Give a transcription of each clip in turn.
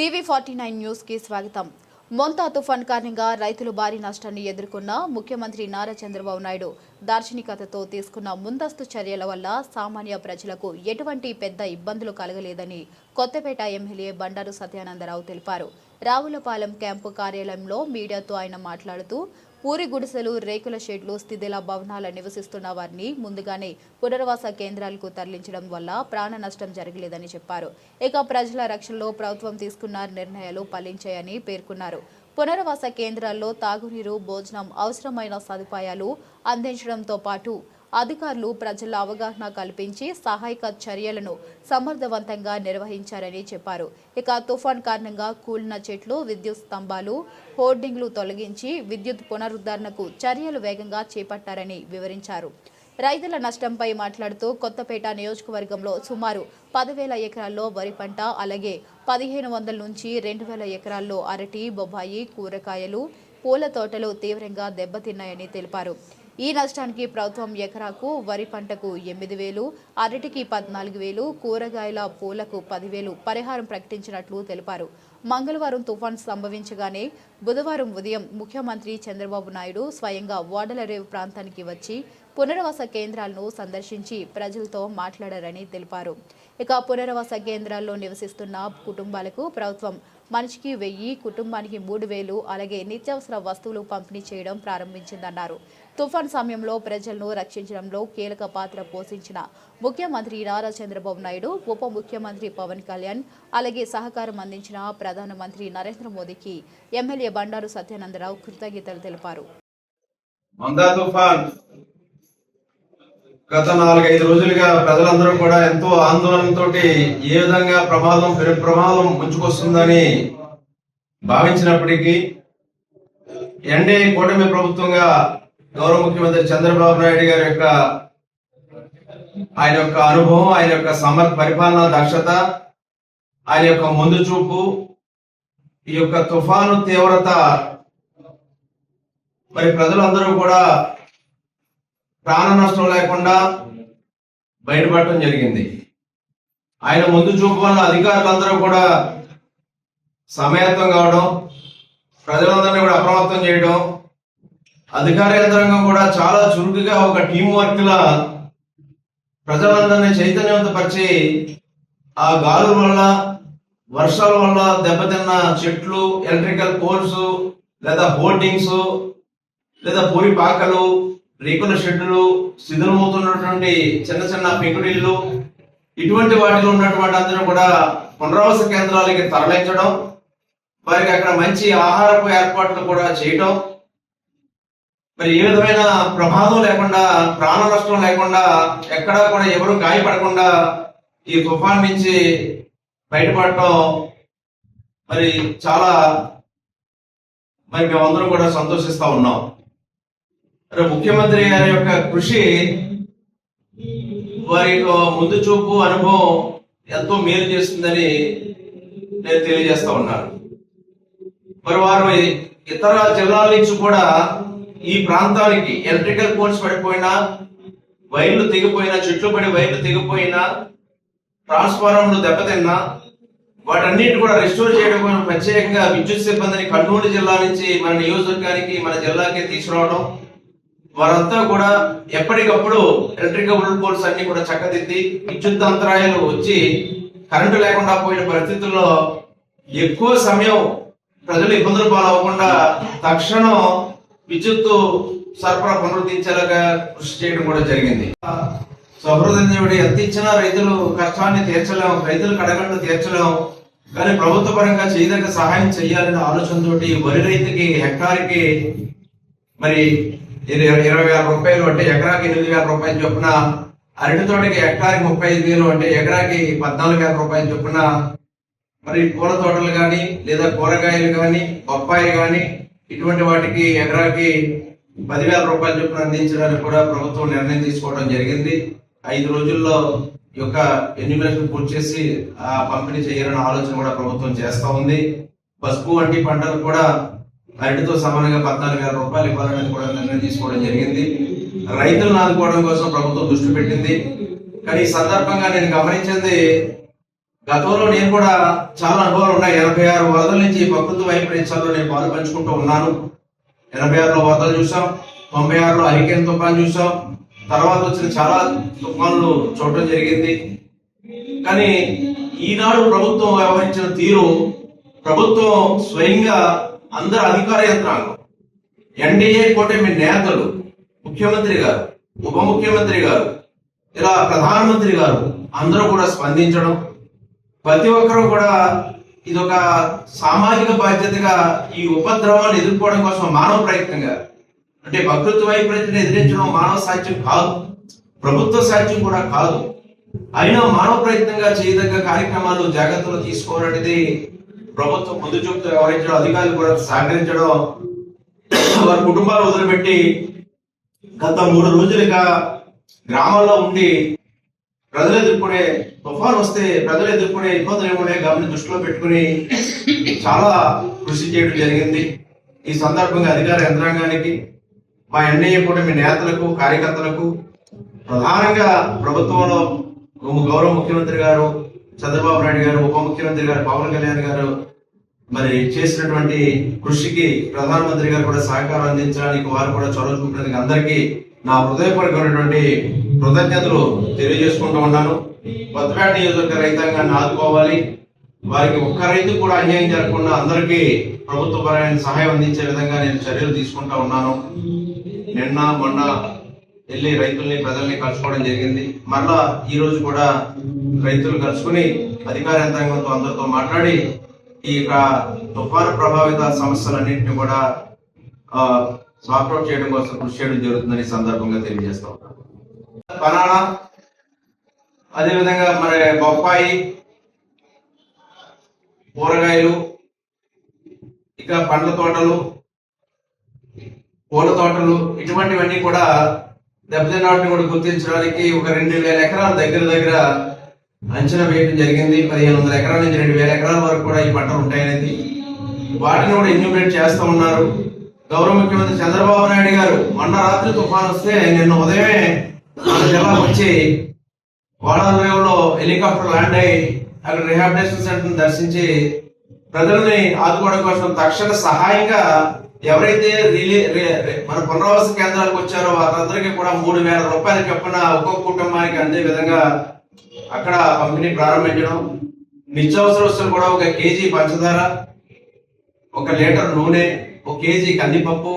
TV forty nine న్యూస్కి స్వాగతం. మొంతా తుఫాన్ కారణంగా రైతులు భారీ నష్టాన్ని ఎదుర్కొన్న ముఖ్యమంత్రి నారా చంద్రబాబు నాయుడు దార్శనికతతో తీసుకున్న ముందస్తు చర్యల వల్ల సామాన్య ప్రజలకు ఎటువంటి పెద్ద ఇబ్బందులు కలగలేదని కొత్తపేట ఎమ్మెల్యే బండారు సత్యానందరావు తెలిపారు. రావులపాలెం క్యాంపు కార్యాలయంలో మీడియాతో ఆయన మాట్లాడుతూ పూరి గుడిసెలు రేకుల షెడ్లు స్థితిల భవనాల నివసిస్తున్న వారిని ముందుగానే పునర్వాస కేంద్రాలకు తరలించడం వల్ల ప్రాణ నష్టం జరగలేదని చెప్పారు. ఇక ప్రజల రక్షణలో ప్రభుత్వం తీసుకున్న నిర్ణయాలు ఫలించాయని పేర్కొన్నారు. పునర్వాస కేంద్రాల్లో తాగునీరు భోజనం అవసరమైన సదుపాయాలు అందించడంతో పాటు అధికారులు ప్రజల అవగాహన కల్పించి సహాయక చర్యలను సమర్థవంతంగా నిర్వహించారని చెప్పారు. ఇక తుఫాన్ కారణంగా కూలిన చెట్లు విద్యుత్ స్తంభాలు హోర్డింగ్లు తొలగించి విద్యుత్ పునరుద్ధరణకు చర్యలు వేగంగా చేపట్టారని వివరించారు. రైతుల నష్టంపై మాట్లాడుతూ కొత్తపేట నియోజకవర్గంలో సుమారు పదివేల ఎకరాల్లో వరి పంట అలాగే పదిహేను వందల నుంచి రెండు వేల ఎకరాల్లో అరటి బొబ్బాయి కూరగాయలు పూల తోటలు తీవ్రంగా దెబ్బతిన్నాయని తెలిపారు. ఈ నష్టానికి ప్రభుత్వం ఎకరాకు వరి పంటకు ఎనిమిది వేలు అరటికి పద్నాలుగు వేలు కూరగాయల పూలకు పదివేలు పరిహారం ప్రకటించినట్లు తెలిపారు. మంగళవారం తుఫాన్ సంభవించగానే బుధవారం ఉదయం ముఖ్యమంత్రి చంద్రబాబు నాయుడు స్వయంగా వాడలరేవు ప్రాంతానికి వచ్చి పునర్వాస కేంద్రాలను సందర్శించి ప్రజలతో మాట్లాడారని తెలిపారు. ఇక పునర్వాస కేంద్రాల్లో నివసిస్తున్న కుటుంబాలకు ప్రభుత్వం మనిషికి వెయ్యి కుటుంబానికి మూడు వేలు అలాగే నిత్యావసర వస్తువులు పంపిణీ చేయడం ప్రారంభించిందన్నారు. తుఫాన్ సమయంలో ప్రజలను రక్షించడంలో కీలక పాత్ర పోషించిన ముఖ్యమంత్రి నారా చంద్రబాబు నాయుడు ఉప ముఖ్యమంత్రి పవన్ కళ్యాణ్ అలాగే సహకారం అందించిన ప్రధానమంత్రి నరేంద్ర మోదీకి ఎమ్మెల్యే బండారు సత్యానందరావు కృతజ్ఞతలు తెలిపారు. గత నాలుగైదు రోజులుగా ప్రజలందరూ కూడా ఎంతో ఆందోళనతో ఏ విధంగా ప్రమాదం పెను ప్రమాదం ముంచుకొస్తుందని భావించినప్పటికీ ఎన్డీఏ కూటమి ప్రభుత్వంగా గౌరవ ముఖ్యమంత్రి చంద్రబాబు నాయుడు గారి యొక్క ఆయన యొక్క అనుభవం ఆయన యొక్క సమర్ పరిపాలనా దక్షత ఆయన యొక్క ముందు చూపు ఈ యొక్క తుఫాను తీవ్రత మరి ప్రజలందరూ కూడా ప్రాణ నష్టం లేకుండా బయటపడటం జరిగింది. ఆయన ముందు చూపు వల్ల అధికారులందరూ కూడా సమయత్వం కావడం ప్రజలందరినీ కూడా అప్రమత్తం చేయడం అధికార యంత్రాంగం కూడా చాలా చురుకుగా ఒక టీం వర్క్ లా ప్రజలందరినీ చైతన్యవంతపరిచి ఆ గాలుల వల్ల వర్షాల వల్ల దెబ్బతిన్న చెట్లు ఎలక్ట్రికల్ పోల్స్ లేదా హోర్డింగ్స్ లేదా పూరి పాకలు రేకుల షెడ్డులు శిథిలమవుతున్నటువంటి చిన్న చిన్న పెంకుడిళ్ళు ఇటువంటి వాటిలో ఉన్నటువంటి అందరూ కూడా పునరావాస కేంద్రాలకి తరలించడం వారికి అక్కడ మంచి ఆహారపు ఏర్పాట్లు కూడా చేయటం. మరి ఏ విధమైన ప్రమాదం లేకుండా ప్రాణ నష్టం లేకుండా ఎక్కడా కూడా ఎవరు గాయపడకుండా ఈ తుఫాన్ నుంచి బయటపడటం మరి చాలా మరి మేమందరం కూడా సంతోషిస్తా ఉన్నాం. మరి ముఖ్యమంత్రి గారి యొక్క కృషి వారి యొక్క ముందు చూపు అనుభవం ఎంతో మేలు చేస్తుందని నేను తెలియజేస్తా ఉన్నాను. మరి వారు ఇతర జిల్లాల నుంచి కూడా ఈ ప్రాంతానికి ఎలక్ట్రికల్ పోల్స్ పడిపోయినా వైర్లు తెగిపోయినా చెట్లు పడి వైర్లు తెగిపోయినా ట్రాన్స్ఫారంలు దెబ్బతిన్నా వాటన్నిటి కూడా రెస్టోర్ చేయడం కోసం ప్రత్యేకంగా విద్యుత్ సిబ్బందిని కర్నూలు జిల్లా నుంచి మన నియోజకవర్గానికి మన జిల్లాకి తీసుకురావడం. వారంతా కూడా ఎప్పటికప్పుడు ఎలక్ట్రికల్ పోల్స్ అన్ని కూడా చక్కదిద్ది విద్యుత్ అంతరాయాలు వచ్చి కరెంటు లేకుండా పోయిన పరిస్థితుల్లో ఎక్కువ సమయం ప్రజలు ఇబ్బందులు పాలవకుండా తక్షణం విద్యుత్ సరఫరా పునరుద్ధరించేలాగా కృషి చేయడం కూడా జరిగింది. సహృదయుడు ఎంత ఇచ్చినా రైతులు కష్టాన్ని తీర్చలేము రైతులు కడగండు తీర్చలేము కానీ ప్రభుత్వ పరంగా చేయదగ్గ సహాయం చేయాలనే ఆలోచనతోటి వరి రైతుకి హెక్టార్కి మరి ఇరవై ఇరవై వేల రూపాయలు అంటే ఎకరాకి ఎనిమిది వేల రూపాయలు చొప్పున అరటి తోటకి హెక్టార్కి ముప్పై ఐదు వేలు అంటే ఎకరాకి పద్నాలుగు వేల రూపాయలు చొప్పున మరి పూల తోటలు కానీ లేదా కూరగాయలు కానీ బొప్పాయి కానీ ఇటువంటి వాటికి ఎకరాకి పదివేల రూపాయల చొప్పున అందించడానికి కూడా ప్రభుత్వం నిర్ణయం తీసుకోవడం జరిగింది. ఐదు రోజుల్లో ఈ యొక్క ఎన్యూమరేషన్ పూర్తి చేసి ఆ పంపిణీ చేయాలన్న ఆలోచన కూడా ప్రభుత్వం చేస్తూ ఉంది. పసుపు వంటి పంటలు కూడా అరటితో సమానంగా పద్నాలుగు వేల రూపాయలు ఇవ్వాలని కూడా నిర్ణయం తీసుకోవడం జరిగింది. రైతులను ఆదుకోవడం కోసం ప్రభుత్వం దృష్టి పెట్టింది. కానీ ఈ సందర్భంగా నేను గమనించింది గతంలో నేను కూడా చాలా అనుభవాలు ఉన్నాయి. ఎనభై ఆరు వరదల నుంచి ప్రకృతి వైపరీత్యాల్లో నేను పాలు పంచుకుంటూ ఉన్నాను. ఎనభై ఆరులో వరదలు చూసాం తొంభై ఆరులో హరికేన్ తుఫాన్ చూసాం తర్వాత వచ్చిన చాలా తుఫాన్లు చూడటం జరిగింది. కానీ ఈనాడు ప్రభుత్వం వ్యవహరించిన తీరు ప్రభుత్వం స్వయంగా అందరు అధికార యంత్రాంగం ఎన్డీఏ కూటమి నేతలు ముఖ్యమంత్రి గారు ఉప ముఖ్యమంత్రి గారు ఇలా ప్రధానమంత్రి గారు అందరూ కూడా స్పందించడం ప్రతి ఒక్కరూ కూడా ఇదొక సామాజిక బాధ్యతగా ఈ ఉపద్రవాన్ని ఎదుర్కోవడం కోసం మానవ ప్రయత్నంగా అంటే ప్రకృతి వైపరీత్యం ఎదిరించడం మానవ సాధ్యం కాదు. ప్రభుత్వ సాధ్యం కూడా కాదు. అయినా మానవ ప్రయత్నంగా చేయదగ్గ కార్యక్రమాలు జాగ్రత్తలు తీసుకోవాలనేది ప్రభుత్వం ముందు చూపుతూ వ్యవహరించడం అధికారులు కూడా సహకరించడం వారి కుటుంబాలు వదిలిపెట్టి గత మూడు రోజులుగా గ్రామాల్లో ఉండి ప్రజలు ఎదుర్కొనే తుఫాన్ వస్తే ప్రజలు ఎదుర్కొనే ఇబ్బందులు ఏమున్నాయి గమని దృష్టిలో పెట్టుకుని చాలా కృషి చేయడం జరిగింది. ఈ సందర్భంగా అధికార యంత్రాంగానికి మా ఎన్ఐఏ కూటమి నేతలకు కార్యకర్తలకు ప్రధానంగా ప్రభుత్వంలో గౌరవ ముఖ్యమంత్రి గారు చంద్రబాబు నాయుడు గారు ఉప ముఖ్యమంత్రి గారు పవన్ కళ్యాణ్ గారు మరి చేసినటువంటి కృషికి ప్రధానమంత్రి గారు కూడా సహకారం అందించడానికి వారు కూడా చొరవ చూపినందుకు అందరికీ నా హృదయపూర్వకమైనటువంటి కృతజ్ఞతలు తెలియజేసుకుంటూ ఉన్నాను. కొత్తపేట నియోజకవర్గ రైతాంగాన్ని ఆదుకోవాలి. వారికి ఒక్క రైతు కూడా అన్యాయం జరగకుండా అందరికీ ప్రభుత్వ పరమైన సహాయం అందించే విధంగా నేను చర్యలు తీసుకుంటా ఉన్నాను. నిన్న మొన్న వెళ్ళి రైతుల్ని ప్రజల్ని కలుసుకోవడం జరిగింది. మరలా ఈ రోజు కూడా రైతులు కలుసుకుని అధికార యంత్రాంగంతో అందరితో మాట్లాడి ఈ యొక్క తుఫాను ప్రభావిత సమస్యలన్నింటినీ కూడా సార్ట్అవుట్ చేయడం కోసం కృషి చేయడం జరుగుతుందని సందర్భంగా తెలియజేస్తాం. బనానా అదేవిధంగా మరి బొప్పాయి కూరగాయలు ఇక పండ్ల తోటలు పూల తోటలు ఇటువంటివన్నీ కూడా దెబ్బతిన్న వాటిని కూడా గుర్తించడానికి ఒక రెండు వేల ఎకరాల దగ్గర దగ్గర అంచనా వేయడం జరిగింది. పదిహేను వందల ఎకరాల నుంచి రెండు వేల ఎకరాల వరకు కూడా ఈ పంటలు ఉంటాయనేది. వాటిని కూడా ఎన్యూమినేట్ చేస్తూ ఉన్నారు. గౌరవ ముఖ్యమంత్రి చంద్రబాబు నాయుడు గారు మొన్న రాత్రి తుఫాన్ వస్తే నిన్న ఉదయమే మన జిల్లాకు వచ్చి వాడలో హెలికాప్టర్ ల్యాండ్ అయ్యి అక్కడ రిహాబిలిటేషన్ సెంటర్ దర్శించి ప్రజల్ని ఆదుకోవడం కోసం తక్షణ సహాయంగా ఎవరైతే రిలే మన పునరావాస కేంద్రాలకు వచ్చారో వారందరికీ కూడా మూడు వేల రూపాయల చొప్పున ఒక్కొక్క కుటుంబానికి అందే విధంగా అక్కడ పంపిణీ ప్రారంభించడం. నిత్యావసర వస్తువులు కూడా ఒక కేజీ పంచదార ఒక లీటర్ నూనె ఒక కేజీ కందిపప్పు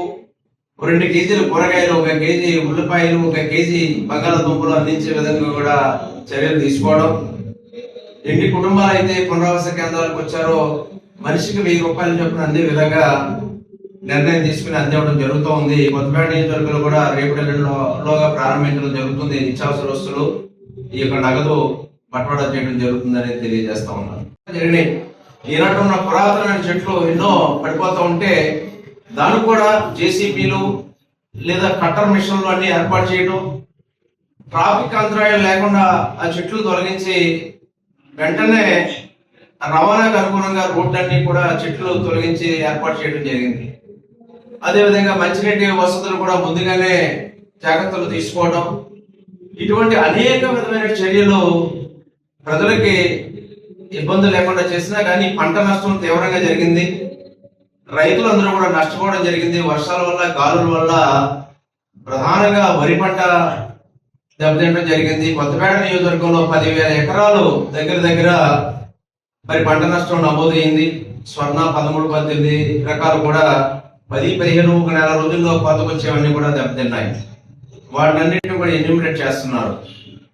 ఒక రెండు కేజీలు కూరగాయలు ఒక కేజీ ఉల్లిపాయలు ఒక కేజీ బంగాళదుంపలు అందించే విధంగా కూడా చర్యలు తీసుకోవడం. ఎన్ని కుటుంబాలు అయితే పునరావాస కేంద్రాలకు వచ్చారో మనిషికి వెయ్యి రూపాయలు చొప్పున అందే విధంగా నిర్ణయం తీసుకుని అందివ్వడం జరుగుతూ ఉంది కొత్తపేట నియోజకవర్గంలో కూడా రేపు లోగా ప్రారంభించడం జరుగుతుంది. నిత్యావసర వస్తువులు ఈ యొక్క నగదు బట్వాడా చేయడం జరుగుతుందని తెలియజేస్తా ఉన్నాను. జరిగినాయి ఈనాటి ఉన్న పురాతనమైన చెట్లు ఎన్నో పడిపోతూ ఉంటే దానికి కూడా జేసీబీలు లేదా కట్టర్ మిషన్లు అన్ని ఏర్పాటు చేయడం ట్రాఫిక్ అంతరాయాలు లేకుండా ఆ చెట్లు తొలగించి వెంటనే రవాణాకు అనుగుణంగా రోడ్లన్నీ కూడా చెట్లు తొలగించి ఏర్పాటు చేయడం జరిగింది. అదేవిధంగా మంచినీటి వసతులు కూడా ముందుగానే జాగ్రత్తలు తీసుకోవడం ఇటువంటి అనేక విధమైన చర్యలు ప్రజలకి ఇబ్బందులు లేకుండా చేసినా కానీ పంట నష్టం తీవ్రంగా జరిగింది. రైతులందరూ కూడా నష్టపోవడం జరిగింది. వర్షాల వల్ల గాలుల వల్ల ప్రధానంగా వరి పంట దెబ్బతింటడం జరిగింది. కొత్తపేట నియోజకవర్గంలో పదివేల ఎకరాలు దగ్గర దగ్గర మరి పంట నష్టం నమోదైంది స్వర్ణ పదమూడు పద్దెనిమిది రకాలు కూడా పది పదిహేను ఒక నెల రోజుల్లో పాతకొచ్చేవన్నీ కూడా దెబ్బతిన్నాయి వాటినన్నింటినీ కూడా ఎన్యూమినేట్ చేస్తున్నారు.